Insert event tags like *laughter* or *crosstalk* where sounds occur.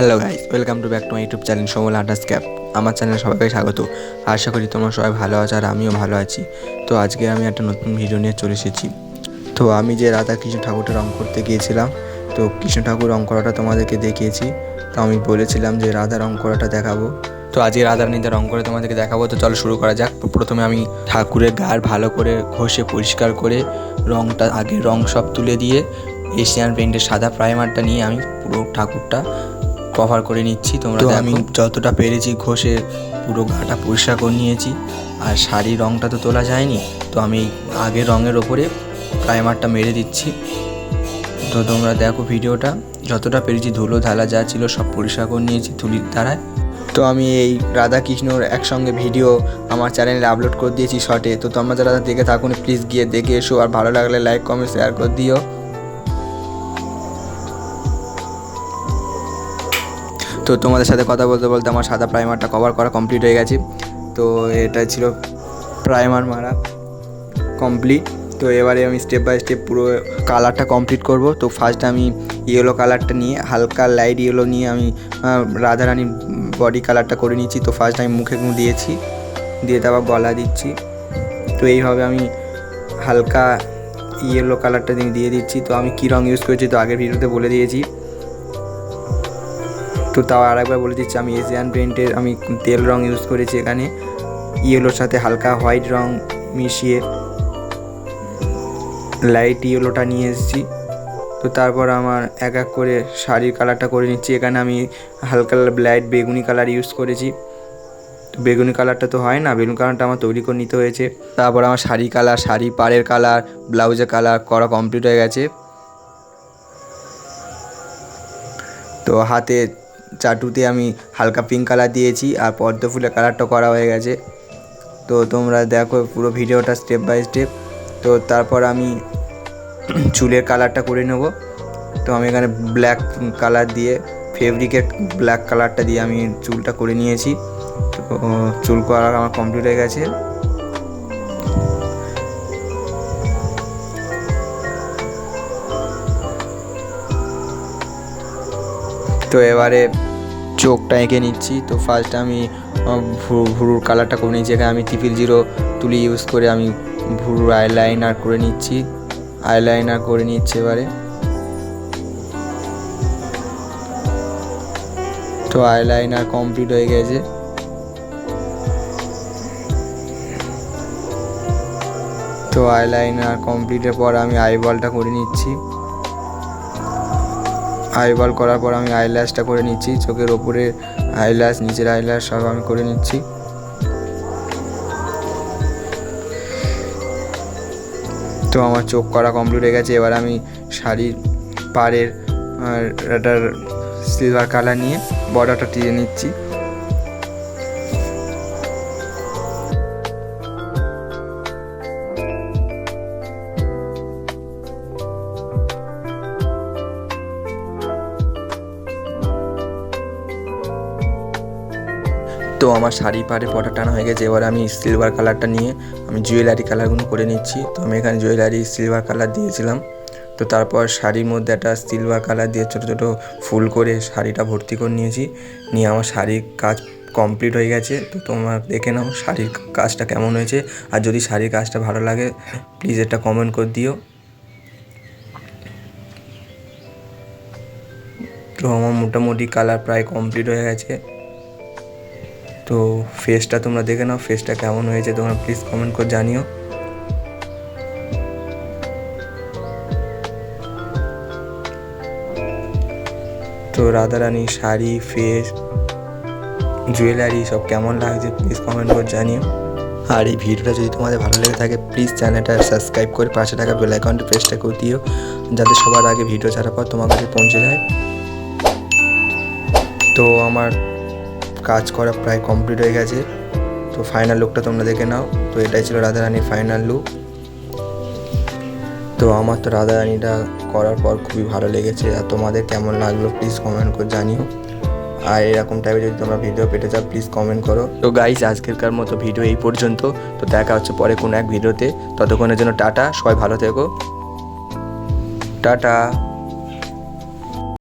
Hello guys welcome to back to my YouTube channel সমল আটাস cap আমার চ্যানেলে সবাইকে স্বাগত। আশা করি তোমরা সবাই ভালো আছো আর আমিও ভালো আছি। তো আজকে আমি একটা নতুন ভিডিও নিয়ে চলে এসেছি। তো আমি যে রাধা কৃষ্ণ ঠাকুরটা রং করতে গিয়েছিলাম, তো কৃষ্ণ ঠাকুর রং করাটা তোমাদেরকে দেখিয়েছি। তো আমি বলেছিলাম যে রাধা রং করাটা দেখাবো। তো আজকে রাধা রানীতে রং করে তোমাদেরকে দেখাবো। তো চলো শুরু করা যাক। প্রথমে আমি ঠাকুরের গার ভালো করে ঘষে পরিষ্কার করে রংটা আগে রং সব তুলে দিয়ে এশিয়ান পেন্টের সাদা প্রাইমারটা নিয়ে আমি পুরো ঠাকুরটা কভার করে নিচ্ছি। তোমরা আমি যতটা পেরেছি ঘষে পুরো গাটা পরিষ্কার করে নিয়েছি। আর শাড়ির রংটা তো তোলা যায়নি তো আমি আগের রঙের ওপরে প্রাইমারটা মেরে দিচ্ছি। তো তোমরা দেখো ভিডিওটা যতটা পেরেছি ধুলো ধালা যা ছিল সব পরিষ্কার করে নিয়েছি তুলির দ্বারায়। তো আমি এই রাধা কৃষ্ণর একসঙ্গে ভিডিও আমার চ্যানেলে আপলোড করে দিয়েছি শর্টে তো তোমরা যারা দেখে থাকুন প্লিজ গিয়ে দেখে এসো। আর ভালো লাগলে লাইক কমেন্ট শেয়ার করে দিও। তো তোমাদের সাথে কথা বলতে বলতে আমার সাদা প্রাইমারটা কভার করা কমপ্লিট হয়ে গেছে। তো এটা ছিল প্রাইমার মারা কমপ্লিট তো এবারে আমি স্টেপ বাই স্টেপ পুরো কালারটা কমপ্লিট করব। তো ফার্স্ট আমি ইয়েলো কালারটা নিয়ে, হালকা লাইট ইয়েলো নিয়ে আমি রাধারানীর বডি কালারটা করে নিয়েছি। তো ফার্স্ট আমি মুখে মুখ দিয়েছি, দিয়ে তারপর গলা দিচ্ছি। তো এইভাবে আমি হালকা ইয়েলো কালারটা দিয়ে দিচ্ছি। তো আমি কী রঙ ইউজ করেছি তো আগের ভিডিওতে বলে দিয়েছি। তো তাও আরেকবার বলে দিচ্ছি, আমি এশিয়ান পেন্টের আমি তেল রং ইউজ করেছি এখানে। ইয়েলোর সাথে হালকা হোয়াইট রং মিশিয়ে লাইট ইয়েলোটা নিয়ে এসেছি। তো তারপর আমার এক এক করে শাড়ির কালারটা করে নিচ্ছি। এখানে আমি হালকা লাইট বেগুনি কালার ইউজ করেছি। বেগুনি কালারটা তো হয় না, বেগুনি কালারটা আমার তৈরি করে নিতে হয়েছে। তারপর আমার শাড়ি কালার শাড়ি পাড়ের কালার ব্লাউজের কালার করা কমপ্লিট হয়ে গেছে। তো হাতে চাটুতে আমি হালকা পিঙ্ক কালার দিয়েছি আর পদ্ম ফুলের কালারটা করা হয়ে গেছে। তো তোমরা দেখো পুরো ভিডিওটা স্টেপ বাই স্টেপ তো তারপর আমি *clears throat* চুলের কালারটা করে নেব। তো আমি এখানে ব্ল্যাক কালার দিয়ে ফেব্রিকের ব্ল্যাক কালারটা দিয়ে আমি চুলটা করে নিয়েছি। তো চুল করা আমার কমপ্লিট হয়ে গেছে। তো এবারে চোখটা এঁকে নিচ্ছি। তো ফার্স্ট আমি ভুরুর কালারটা করে নিচ্ছি। এখানে আমি ট্রিপল জিরো তুলি ইউজ করে আমি ভুরুর আইলাইনার করে নিচ্ছি। আইলাইনার করে নিচ্ছি এবারে। তো আইলাইনার কমপ্লিট হয়ে গেছে। তো আইলাইনার কমপ্লিটের পর আমি আইবলটা করে নিচ্ছি। আইবল করার পর আমি আইল্যাশটা করে নিচ্ছি, চোখের ওপরে আইল্যাশ নিচের আইল্যাশ সব আমি করে নিচ্ছি। তো আমার চোখ করা কমপ্লিট হয়ে গেছে, এবার আমি শাড়ির পাড়ের একটা সিলভার কালার নিয়ে বর্ডারটা টিয়ে নিচ্ছি। তো আমার শাড়ি পাড়ে পটা টানা হয়ে গেছে। এবার আমি সিলভার কালারটা নিয়ে আমি জুয়েলারি কালারগুলো করে নিচ্ছি। তো আমি এখানে জুয়েলারি সিলভার কালার দিয়েছিলাম। তো তারপর শাড়ির মধ্যে একটা সিলভার কালার দিয়ে ছোটো ছোটো ফুল করে শাড়িটা ভর্তি করে নিয়েছি। নিয়ে আমার শাড়ির কাজ কমপ্লিট হয়ে গেছে। তো তোমরা দেখে নাও শাড়ির কাজটা কেমন হয়েছে। আর যদি শাড়ির কাজটা ভালো লাগে প্লিজ এটা কমেন্ট করে দিও। তো আমার মোটামুটি কালার প্রায় কমপ্লিট হয়ে গেছে। তো ফেসটা তোমরা দেখে নাও ফেসটা কেমন হয়েছে তোমরা প্লিজ কমেন্ট করে জানিও। তো রাধারানী শাড়ি ফেস জুয়েলারি সব কেমন লাগছে প্লিজ কমেন্ট করে জানিও। আর এই ভিডিওটা যদি তোমাদের ভালো লেগে থাকে প্লিজ চ্যানেলটা সাবস্ক্রাইব করে পাশে থাকা বেল আইকনটি প্রেসটা করে দিও, যাতে সবার আগে ভিডিও ছাড়ার পর তোমার কাছে পৌঁছে যায়। তো আমার কাজ করা প্রায় কমপ্লিট হয়ে গেছে। তো ফাইনাল লুকটা তোমরা দেখে নাও। তো এটাই ছিল রাধারানীর ফাইনাল লুক তো আমার তো রাধারানীটা করার পর খুবই ভালো লেগেছে। আর তোমাদের কেমন লাগল প্লিজ কমেন্ট করে জানিও। আর এরকম টাইপের যদি তোমরা ভিডিও পেতে চাও প্লিজ কমেন্ট করো। তো গাইজ আজকেরকার মতো ভিডিও এই পর্যন্ত। তো দেখা হচ্ছে পরে কোনো এক ভিডিওতে ততক্ষণের জন্য টাটা, সবাই ভালো থেকো। টাটা।